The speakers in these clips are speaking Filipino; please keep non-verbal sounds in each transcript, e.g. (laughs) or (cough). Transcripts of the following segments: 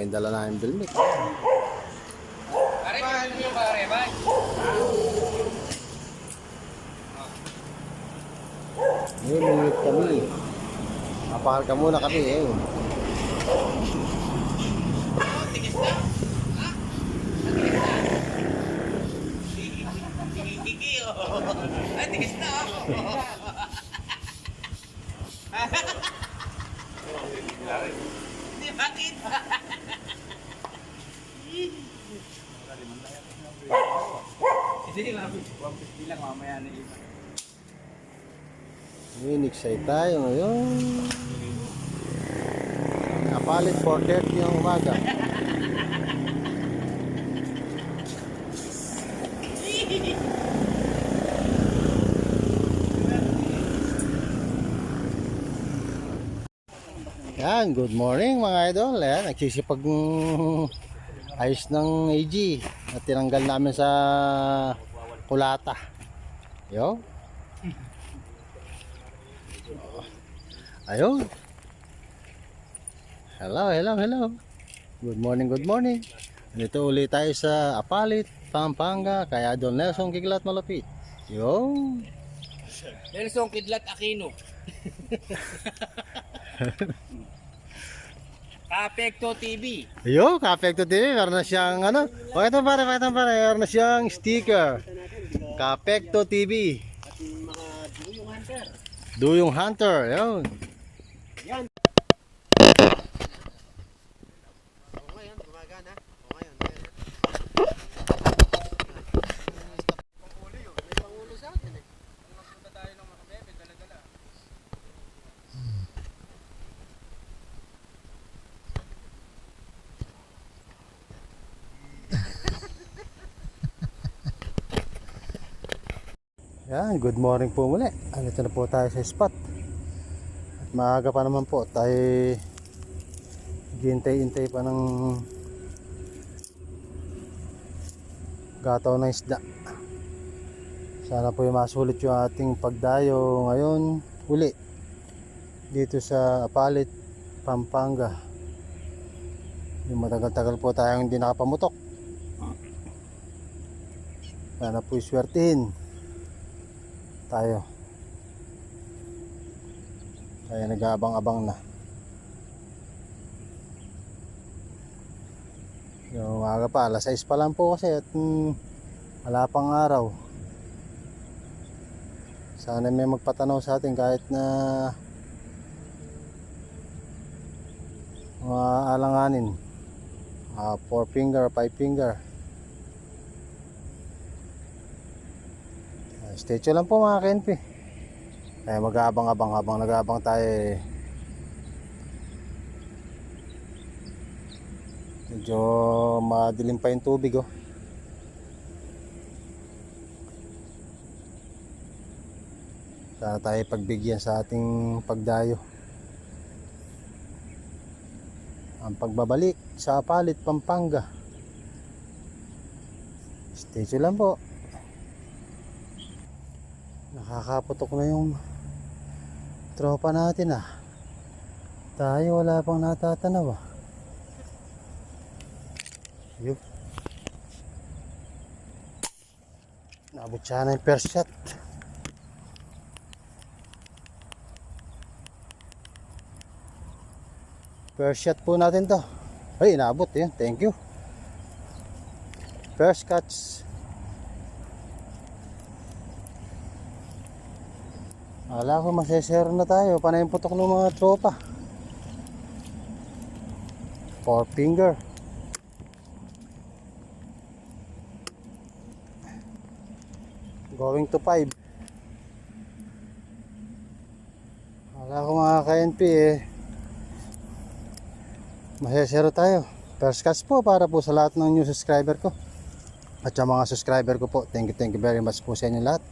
Lima yung dala namin bilmit. Pare, mahal mo yung pare, ba? Mamimilwit kami. Apakal ka muna kami, eh. Ay, tigas na, oh. Hindi, mami. 150 lang mamaya na iba. Minixay tayo ngayon. Apalit 4.30 ng umaga. Yan, good morning mga idol. Yan, nagsisipag ayos ng AG na tinanggal namin sa kulata. Yo. Ayun. Hello, hello, hello. Good morning, good morning. Dito ulit tayo sa Apalit, Pampanga, kaya Don Nelson Kiglat Malapit. Yo. Nelson Kidlat Aquino. (laughs) Apekto TV. Yo, Kapekto TV, meron na siyang ano. O ito pare, ito pare, meron na siyang sticker. Kapekto TV. Duyong Hunter, yun. Yan, good morning po muli. Andito na po tayo sa spot. At maaga pa naman po. Tayo hintay-hintay pa ng gataw ng isda. Sana po yung masulit yung ating pagdayo ngayon uli dito sa Apalit, Pampanga. Yung matagal-tagal po tayong hindi nakapamutok. Sana po iswertihin tayo. Tayo nag-aabang-abang na. Yung umaga pa alas 6 pa lang po kasi at mm, wala pang araw. Sana may magpatanaw sa atin kahit na mga alanganin. 4 finger 5 finger Statue lang po mga KNP. Kaya mag-aabang-abang habang nag-aabang tayo eh. Medyo madilim pa yung tubig oh. Sana tayo pagbigyan sa ating pagdayo. Ang pagbabalik sa Palit, Pampanga. Statue lang po. Nakakaputok na yung tropa natin ah. Tayo wala pang natatanaw ah. Yun. Nabot siya na yung first shot. First shot po natin to. Ay, inabot yun. Thank you. First catch. Wala ko masesero na tayo. Panay yung putok ng mga tropa. Four finger. Going to five. Wala ko mga ka-NP eh. Masesero tayo. First catch po para po sa lahat ng new subscriber ko. At sa mga subscriber ko po. Thank you, thank you very much po sa inyo lahat.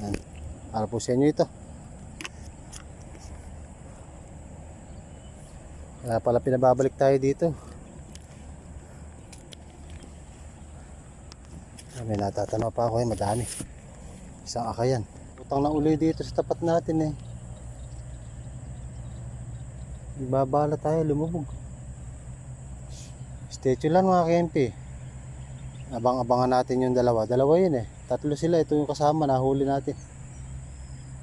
Yan. Para po sa inyo ito. Kaya pala pinababalik tayo dito. Ah, May natatanaw pa ako eh, madami. Isang akayan. Butang na uli dito sa tapat natin eh. Ibabala tayo, lumubog. Statue lang mga KMP. Abang-abangan natin yung dalawa. Dalawa yun eh. Tatlo sila. Ito yung kasama. Nahuli natin.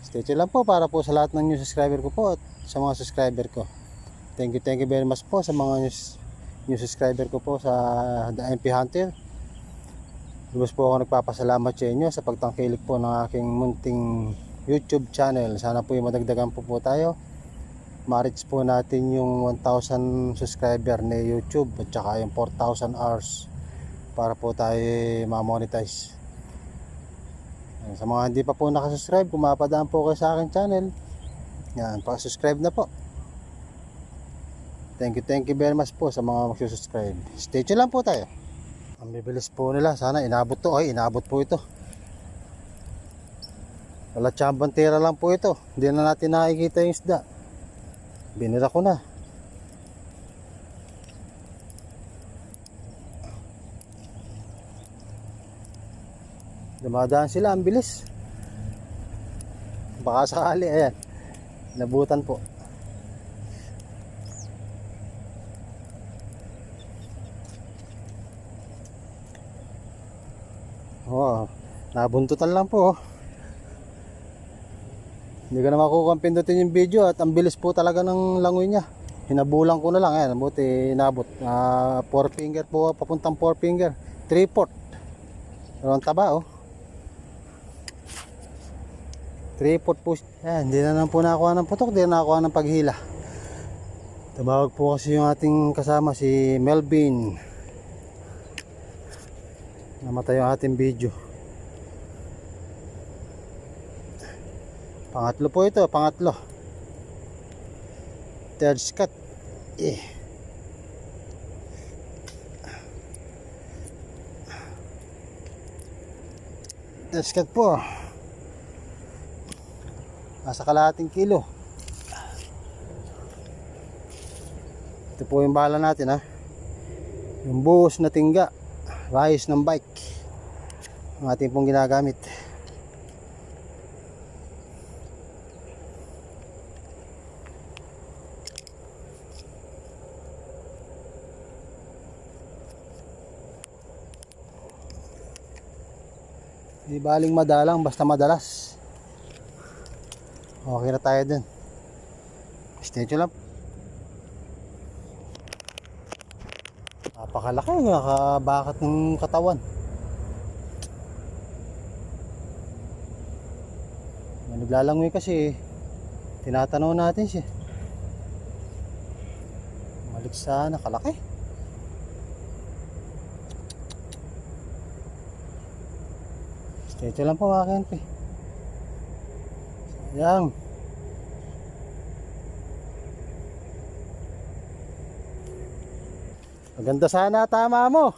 Statue lang po para po sa lahat ng new subscriber ko po at sa mga subscriber ko. Thank you, thank you very much po sa mga new, new subscriber ko po sa The MP Hunter. Lubos po ako nagpapasalamat sa inyo sa pagtangkilik po ng aking munting YouTube channel. Sana po yung madagdagan po po tayo. Ma-reach po natin yung 1,000 subscriber ni YouTube at saka yung 4,000 hours para po tayo ma-monetize. Sa mga hindi pa po nakasubscribe, kung mapadaan po kayo sa akin channel, yan, pa-subscribe na po. Thank you, thank you very much po sa mga magsusubscribe. Stay tuned lang po tayo. Ang bibilis po nila. Sana inabot to. Ay, inabot po ito. Wala tsambang tira lang po ito. Hindi na natin nakikita yung isda. Binira ko na. Dumadaan sila. Ang bilis. Baka sakali. Ayan. Nabutan po. Oh, nabuntutan lang po. oh. Hindi ko na makukuha pindutin yung video at ang bilis po talaga ng langoy niya. Hinabulan ko na lang. Ayan, buti inabot. Ah, four finger po, papuntang four finger. Three port. Pero ang taba oh. Three port po. Ayan, hindi na lang po nakuha ng putok. Hindi na nakuha ng paghila. Tumawag po kasi yung ating kasama si Melvin. Namatay yung ating video. Pangatlo po ito, pangatlo. Third cut. Eh. Third cut po. Nasa kalahating kilo. Ito po yung bala natin ha. Yung buhos na tingga. Rice ng bike. Ang ating pong ginagamit. Di baling madalang basta madalas. Okay na tayo dun. Stay tuned lang. Napakalaki, nakabakat ng katawan. Naglalangoy kasi, tinatanaw natin siya. Malik sana, kalaki. Stay lang po mga kenpe. Sayang. Maganda sana tama mo.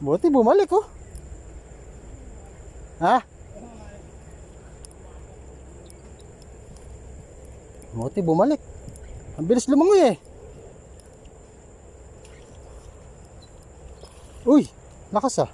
Buti bumalik oh. Ha? Buti bumalik. Ang bilis lumangoy eh. Uy, lakas ah.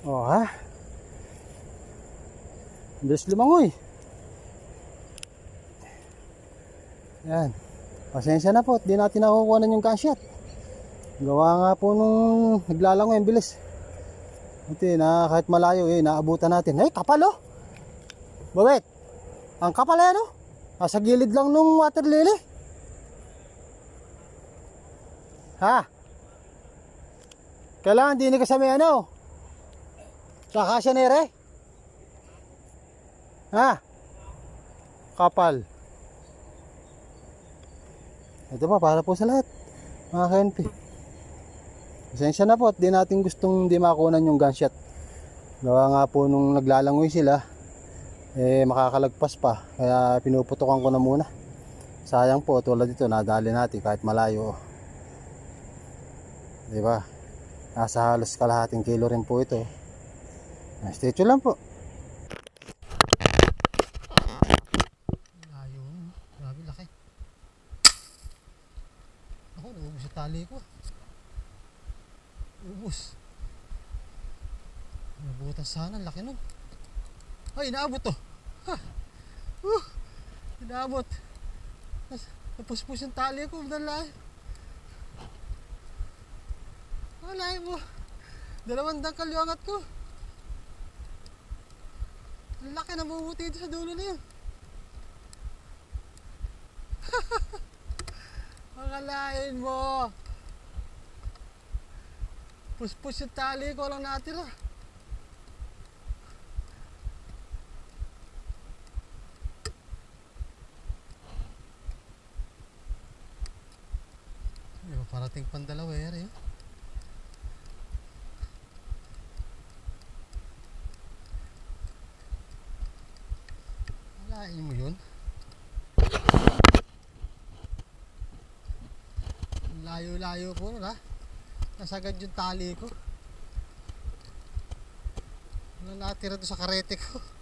Oh ha? Ang bilis lumangoy. Yan. Pasensya na po, at di natin nakukuha na yung cash Gawa nga po nung naglalangoy, ang bilis. Buti na kahit malayo eh, naabutan natin. Ay, kapal oh! Bawet! Ang kapal yan oh! Nasa gilid lang nung water lily. Ha? Kailangan di ni kasama ano? Sa kasya nere? Ha? Kapal. Ito pa, para po sa lahat. Mga KNP. Pasensya na po at di natin gustong di makunan yung gunshot. Gawa nga po nung naglalangoy sila, eh makakalagpas pa. Kaya pinuputukan ko na muna. Sayang po, tulad dito, nadali natin kahit malayo. Di ba? Nasa halos kalahating kilo rin po ito. Stay tuned lang po. Layo. Grabe laki. Ako, tali ko. Ubus. Nabutas sana, laki nun. Ay, inaabot to. Ha! Uh, inaabot. Nas, napuspos yung tali ko, dalay. Wala mo. Dalawang dangkal yung ko. Ang laki na bumuti dito sa dulo na yun. (laughs) Akalain mo. Puspos yung tali ko lang natira. May parating pang dalawa eh. eh. Alain mo yun. Layo-layo po nun ha. Nasagad yung tali ko. Ano natira doon sa karete ko. (laughs)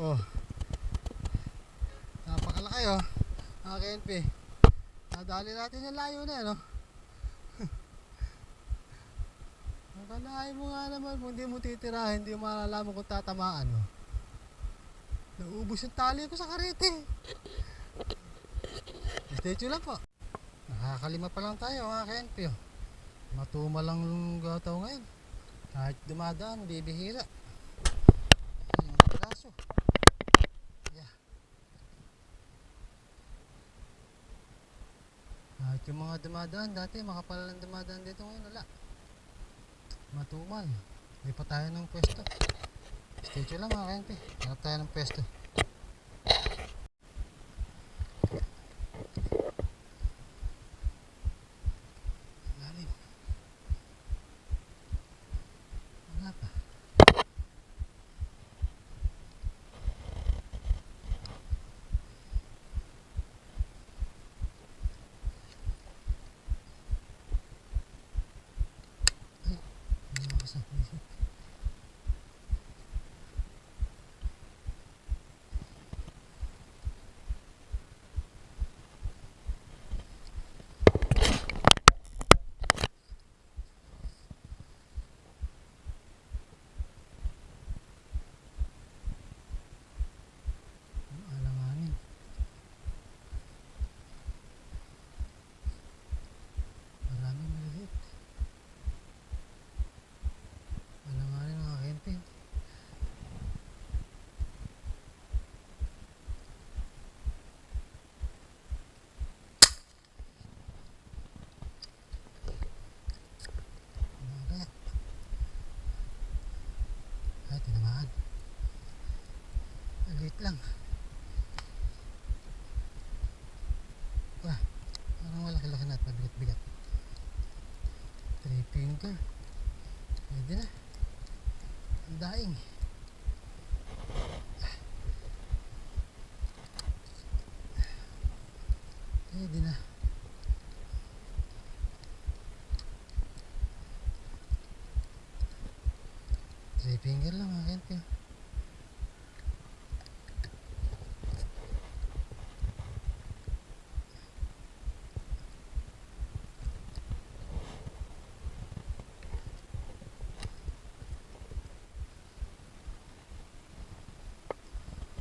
Oh. Napakalaki oh. Mga KNP. Nadali natin yung layo na yan oh. Akalain mo nga naman kung hindi mo titirahin, hindi mo malalaman kung tatamaan mo. Naubos yung tali ko sa karete. Stay tuned lang po. Nakakalima pa lang tayo mga. Oh. Matuma lang yung gataw ngayon. Kahit dumadaan, bibihira. Ayun, piraso. Yeah. Kahit yung mga dumadaan, dati makapal lang dumadaan dito ngayon, wala. Matumal. Pa tayo ng pwesto. Stay lang mga KNP. Hanap tayo ng pwesto. Lalim. Wala pa. Ay, hindi makasama. Alanganin. Maraming maliliit. Alanganin mga kente. Ano kaya? Ay, tinamaan. Maliit lang. Wah, parang malaki-laki na at mabigat-bigat. Three finger. Pwede na. Ang daing. Pwede na. Three finger lang mga kente.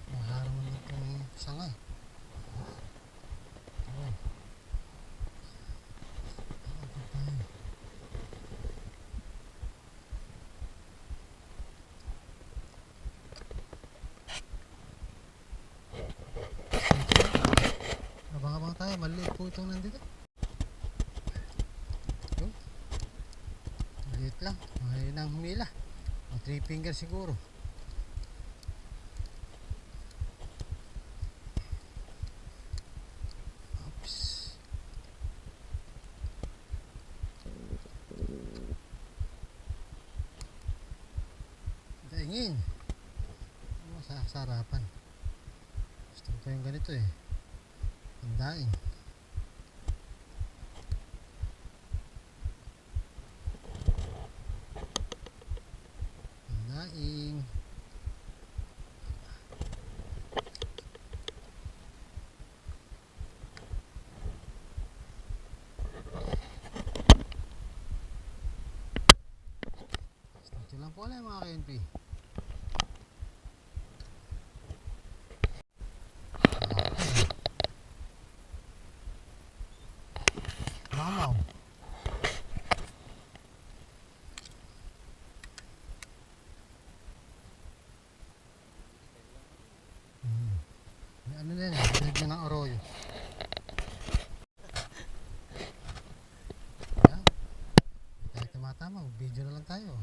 Maharang naman itong sangay. Ayan. Abang-abang tayo, maliit po itong nandito. Maliit lang, mahal nang humila. Mga 3 finger siguro. Oops. Daingin. Ano sa sa harapan. Gusto ko yung ganito eh. Ang daing. Ang daing. Ulit mga KNP. Mamaw. Hmm. Ano din eh, dinig na ng. Yan. Tayo tumatama, video na lang tayo.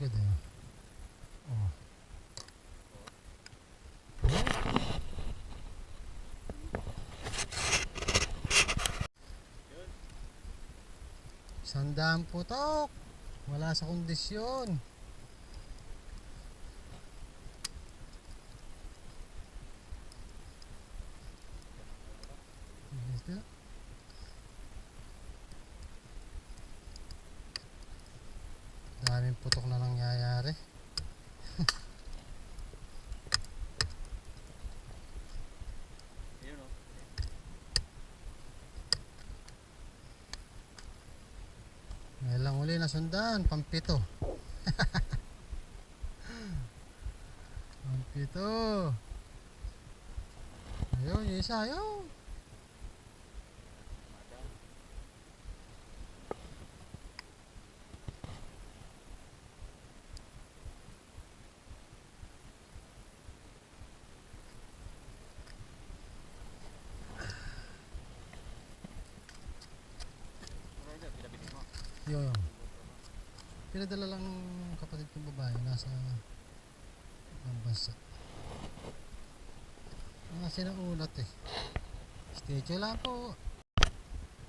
Nakatalikod eh. Oh. Sandaan putok. Wala sa kondisyon. Bilis na. Daming putok na nangyayari. (laughs) Ngayon lang uli nasundan, pampito. (laughs) pampito. Ayun, yung isa, ayun. Yun. Pinadala lang ng kapatid kong babae nasa ibang bansa. Mga sinaulat eh. Statue lang po.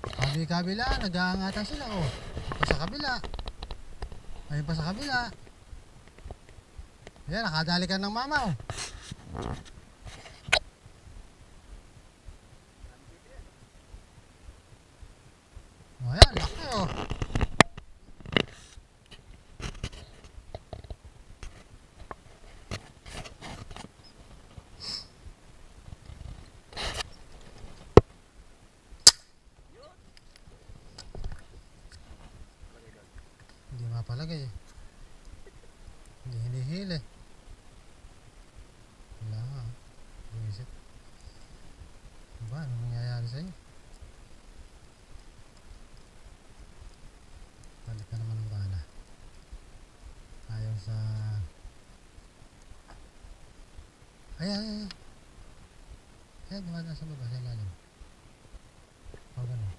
Kabi kabila, nag-aangatan sila oh. Pa sa kabila. Ayun pa sa kabila. Ayan, nakadali ka ng mama. Oh, ayan, laki oh. Hindi mapalagay eh. Hindi hinihili. Wala nga. Buisit. Ano ba? Ano nangyayari sa'yo? Balik ka naman ng bala. Ayaw sa... Ay, ay, ay. Ay, baka nasa baba, sa ilalim. O, ganun.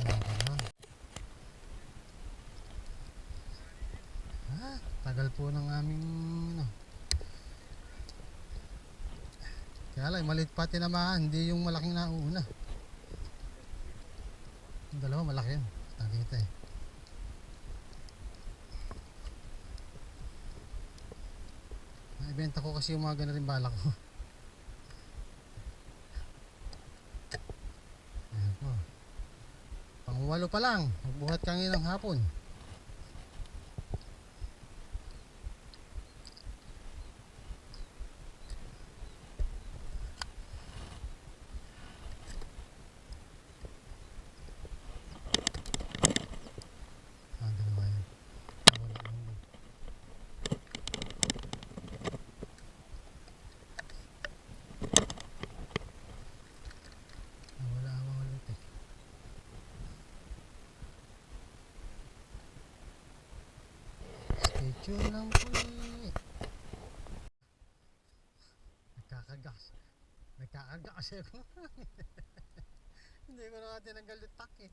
Wala ka na. Ah, po ng aming ano. Kaya lang, maliit pa tinamaan, hindi yung malaking nauna. Yung dalawa malaki yun. Nakikita eh. Naibenta ko kasi yung mga ganun rin balak ko. Ayan po. Pangwalo pa lang. Magbuhat kang ng hapon. Video lang po eh. Nagkakagas. Nagkakagas eh. ako. (laughs) Hindi ko na natin ang galutak eh.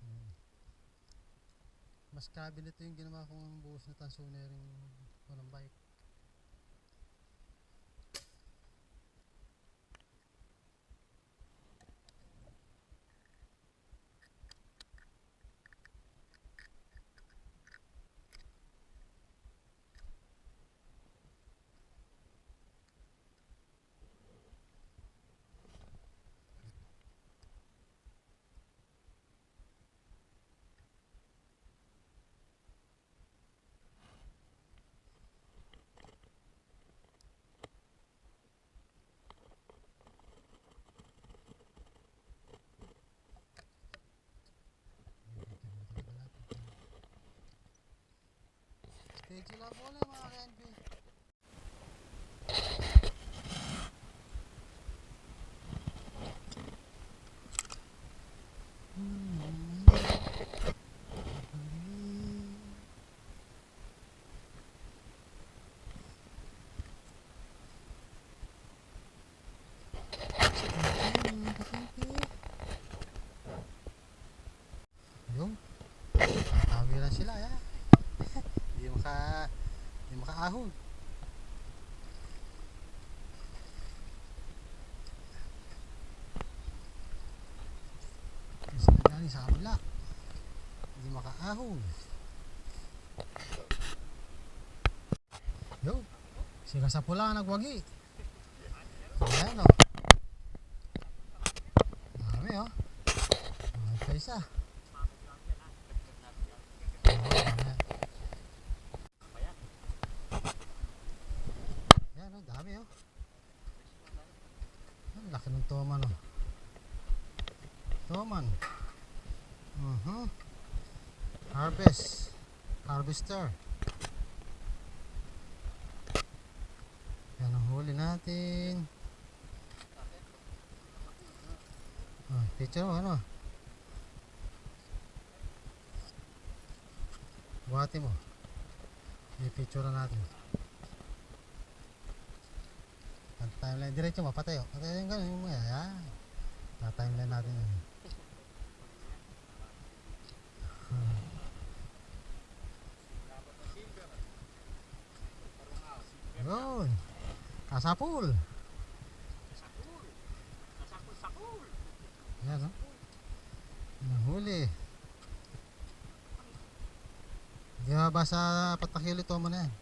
Hmm. mas cabinet yung ginawa kong buhos na tansuner yung walang bike Schedule lang muna mga KNP. Yung, tatawi lang sila ya. Hindi maka, makaahon. Kasi galing sa kabila. Hindi makaahon. Yo, sila sa pula nagwagi. Ayan o. Dami o. Mga pa isa. Ayan. Yan o, dami o. Ang laki ng toman o. Toman. Mhm. Harvest. Harvester. Yan ang huli natin. Ah, picture mo ano? Buhati mo. I-picture na natin. Ang timeline. Diretso mo, patayo. Patayo yung gano'n. Yung mga, yan. Na-timeline natin yun. Hmm. Yun. Kasapul. Yan, no? Nahuli. Di ba ba sa patakili to mo na yan?